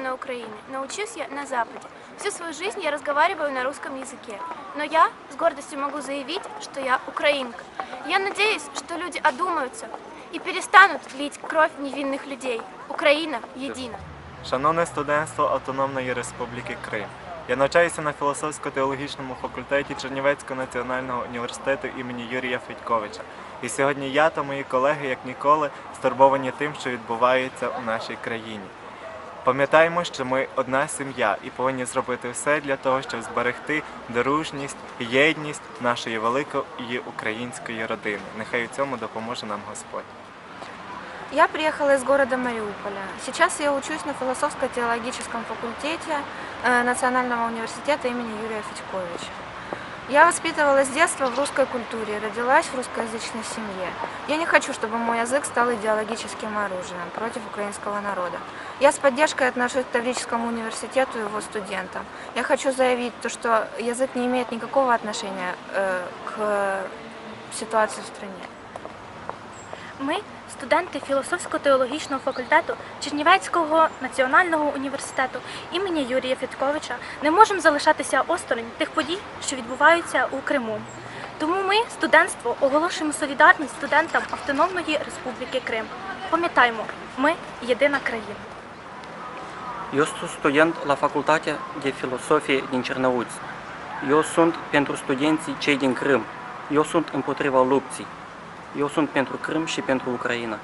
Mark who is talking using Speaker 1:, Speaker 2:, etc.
Speaker 1: на Украине, но учусь я на Западе. Всю свою жизнь я разговариваю на русском языке. Но я с гордостью могу заявить, что я украинка. Я надеюсь, что люди одумаются и перестанут лить кровь невинных людей. Украина едина.
Speaker 2: Шановне студентство Автономної Республіки Крим. Я навчаюся на філософсько-теологічному факультеті Чернівецького національного університету імені Юрія Федьковича. І сьогодні я та мої колеги, як ніколи, стурбовані тим, що відбувається у нашій країні. Пам'ятаємо, що ми одна сім'я і повинні зробити все для того, щоб зберегти дружність єдність нашої великої української родини. Нехай у цьому допоможе нам Господь.
Speaker 3: Я приехала из города Мариуполя. Сейчас я учусь на философско-теологическом факультете э, Национального университета имени Юрия Федьковича. Я воспитывалась с детства в русской культуре, родилась в русскоязычной семье. Я не хочу, чтобы мой язык стал идеологическим оружием против украинского народа. Я с поддержкой отношусь к Таврическому университету и его студентам. Я хочу заявить, то, что язык не имеет никакого отношения э, к ситуации в стране.
Speaker 4: Ми, студенти філософсько-теологічного факультету Чернівецького національного університету імені Юрія Федьковича, не можемо залишатися осторонь тих подій, що відбуваються у Криму. Тому ми, студентство, оголошуємо солідарність студентам Автономної Республіки Крим. Пам'ятаємо, ми єдина країна.
Speaker 5: Eu sunt student la Facultatea de Filosofie din Cernăuți. Eu sunt pentru studenții cei din Crâm. Eu sunt împotriva lupții. Eu sunt pentru Crâm și pentru Ucraina.